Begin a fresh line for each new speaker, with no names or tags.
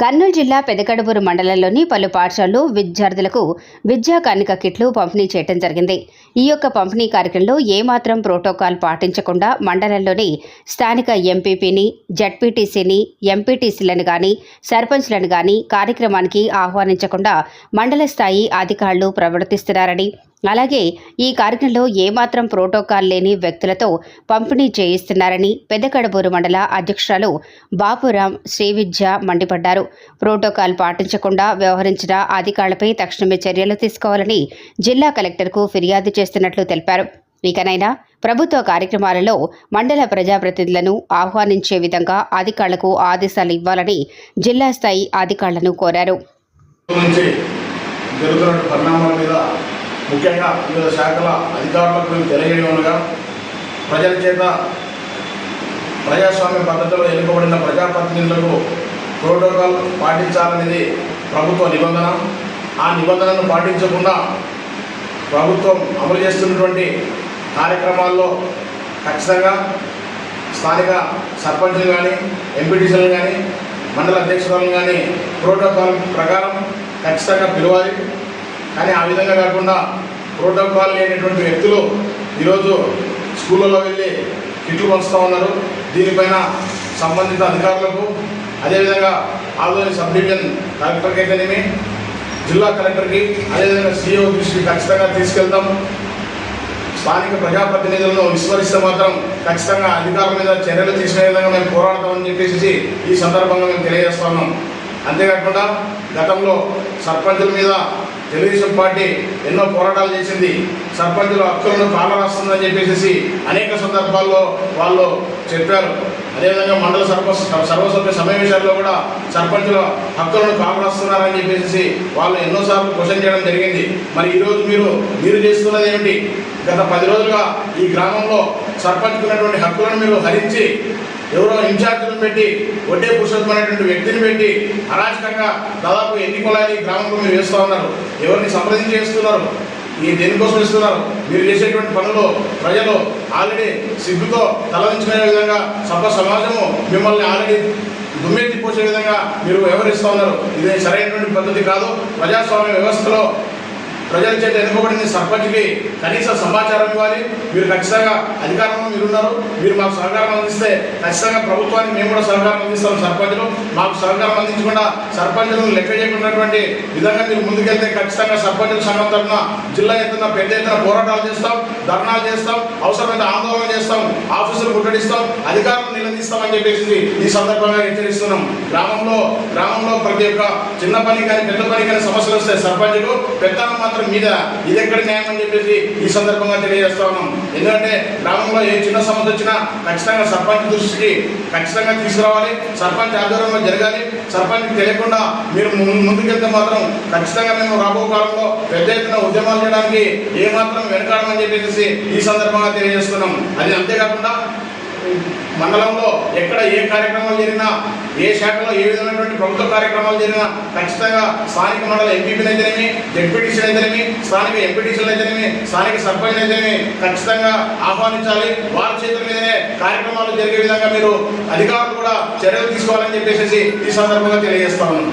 కర్నూలు జిల్లా పెదకడుబూరు మండలంలోని పలు పాఠశాలలు విద్యార్థులకు విద్యా కానిక కిట్లు పంపిణీ చేయడం జరిగింది. ఈ యొక్క పంపిణీ కార్యక్రమంలో ఏమాత్రం ప్రోటోకాల్ పాటించకుండా మండలంలోని స్థానిక ఎంపీపీని జడ్పీటీసీని ఎంపీటీసీలను కానీ సర్పంచ్లను కానీ కార్యక్రమానికి ఆహ్వానించకుండా మండల స్థాయి అధికారులు ప్రవర్తిస్తున్నారని అలాగే ఈ కార్యక్రమంలో ఏమాత్రం ప్రోటోకాల్ లేని వ్యక్తులతో పంపిణీ చేయిస్తున్నారని పెద్దకడబూరు మండల అధ్యక్షురాలు బాపురాం శ్రీవిద్య మండిపడ్డారు. ప్రోటోకాల్ పాటించకుండా వ్యవహరించిన అధికారులపై తక్షణమే చర్యలు తీసుకోవాలని జిల్లా కలెక్టర్కు ఫిర్యాదు చేస్తున్నట్లు తెలిపారు. ఇకనైనా ప్రభుత్వ కార్యక్రమాలలో మండల ప్రజాప్రతినిధులను ఆహ్వానించే విధంగా అధికారులకు ఆదేశాలు ఇవ్వాలని జిల్లా స్థాయి అధికారులను కోరారు.
ముఖ్యంగా వివిధ శాఖల అధికారులకు మేము తెలియజేయనుగా ప్రజల చేత ప్రజాస్వామ్య పద్ధతిలో ఎన్నుకోబడిన ప్రజాప్రతినిధులకు ప్రోటోకాల్ పాటించాలనేది ప్రభుత్వ నిబంధన. ఆ నిబంధనను పాటించకుండా ప్రభుత్వం అమలు చేస్తున్నటువంటి కార్యక్రమాల్లో ఖచ్చితంగా స్థానిక సర్పంచులు కానీ ఎంపీటీసీలు కానీ మండల అధ్యక్షులను కానీ ప్రోటోకాల్ ప్రకారం ఖచ్చితంగా పిలవాలి. కానీ ఆ విధంగా కాకుండా ప్రోటోకాల్ లేనటువంటి వ్యక్తులు ఈరోజు స్కూళ్ళలో వెళ్ళి కిట్లు పంచుతూ ఉన్నారు. దీనిపైన సంబంధిత అధికారులకు అదేవిధంగా ఆదోని సబ్ డివిజన్ కలెక్టర్కి అయితేనేమి జిల్లా కలెక్టర్కి అదేవిధంగా సీఓ దృష్టికి ఖచ్చితంగా తీసుకెళ్తాం. స్థానిక ప్రజాప్రతినిధులను విస్మరిస్తే మాత్రం ఖచ్చితంగా అధికారుల మీద చర్యలు తీసుకునే విధంగా మేము పోరాడతామని చెప్పేసి ఈ సందర్భంగా మేము తెలియజేస్తున్నాం అంతేకాకుండా గతంలో సర్పంచుల మీద తెలుగుదేశం పార్టీ ఎన్నో పోరాటాలు చేసింది. సర్పంచుల హక్కులను కాలరాస్తుందని చెప్పేసి అనేక సందర్భాల్లో వాళ్ళు చెప్పారు. అదేవిధంగా మండల సర్వ సర్వసభ్య సమావేశాల్లో కూడా సర్పంచుల హక్కులను కాపాడుస్తున్నారని చెప్పేసి వాళ్ళు ఎన్నోసార్లు క్వశ్చన్ చేయడం జరిగింది. మరి ఈరోజు మీరు మీరు చేస్తున్నది ఏమిటి? గత పది రోజులుగా ఈ గ్రామంలో సర్పంచ్కి ఉన్నటువంటి హక్కులను మీరు హరించి ఎవరో ఇన్ఛార్జీలను పెట్టి ఒడ్డే పురుషోత్తం అనేటువంటి వ్యక్తిని పెట్టి అరాచకంగా దాదాపు ఎన్ని కులాలు ఈ గ్రామంలో మీరు వేస్తూ ఉన్నారు? ఎవరిని సంప్రదించి చేస్తున్నారు ఈ దేనికోసం ఇస్తున్నారు మీరు చేసేటువంటి పనులు ప్రజలు ఆల్రెడీ సిగ్గుతో తలదించుకునే విధంగా సభ సమాజము మిమ్మల్ని ఆల్రెడీ దుమ్మెత్తిపోసే విధంగా మీరు వ్యవహరిస్తూ ఉన్నారు. ఇది సరైనటువంటి పద్ధతి కాదు. ప్రజాస్వామ్య వ్యవస్థలో ప్రజల చేత ఎన్నుకోబడిన సర్పంచ్కి కనీస సమాచారం ఇవ్వాలి. మీరు ఖచ్చితంగా అధికారంలో మీరు ఉన్నారు మీరు మాకు సహకారం అందిస్తే ఖచ్చితంగా ప్రభుత్వానికి మేము కూడా సహకారం అందిస్తాం సర్పంచులు. మాకు సహకారం అందించకుండా సర్పంచులను లెక్క చేయకున్నటువంటి విధంగా మీరు ముందుకెళ్తే ఖచ్చితంగా సర్పంచుల సంఘం తరఫున జిల్లా ఎత్తున పెద్ద ఎత్తున పోరాటాలు చేస్తాం ధర్నాలు చేస్తాం అవసరమైన ఆందోళన చేస్తాం ఆఫీసులు ముట్టడిస్తాం అధికారం నిలదీస్తామని చెప్పేసి ఈ సందర్భంగా హెచ్చరిస్తున్నాం. గ్రామంలో గ్రామంలో ప్రతి ఒక్క చిన్న పని కానీ పెద్ద పని కానీ సమస్యలు వస్తాయి సర్పంచులు పెద్దలు మాత్రం మీద ఇది ఎక్కడ న్యాయం అని చెప్పేసి ఈ సందర్భంగా తెలియజేస్తా ఉన్నాం. ఎందుకంటే గ్రామంలో ఏ చిన్న సమస్య వచ్చినా ఖచ్చితంగా సర్పంచ్ దృష్టికి ఖచ్చితంగా తీసుకురావాలి. సర్పంచ్ ఆధ్వర్యంలో జరగాలి. సర్పంచ్ తెలియకుండా మీరు ముందుకెళ్తే మాత్రం ఖచ్చితంగా మేము రాబో కాలంలో పెద్ద ఎత్తున ఉద్యమాలు చేయడానికి ఏ మాత్రం వెనకాడమని చెప్పేసి ఈ సందర్భంగా తెలియజేస్తున్నాం. అది అంతేకాకుండా మండలంలో ఎక్కడ ఏ కార్యక్రమాలు జరిగినా ఏ శాఖలో ఏ విధమైనటువంటి ప్రభుత్వ కార్యక్రమాలు జరిగినా ఖచ్చితంగా స్థానిక మండల ఎంపీపీని అయితేనేమి జెడ్పీటీసీలు అయితేనేమి స్థానిక ఎంపీటీసీలు అయితేనేమి స్థానిక సర్పంచ్ అయితేనేమి ఖచ్చితంగా ఆహ్వానించాలి. వారి చేతుల మీదనే కార్యక్రమాలు జరిగే విధంగా మీరు అధికారులు కూడా చర్యలు తీసుకోవాలని చెప్పేసి ఈ సందర్భంగా తెలియజేస్తా ఉన్నాను.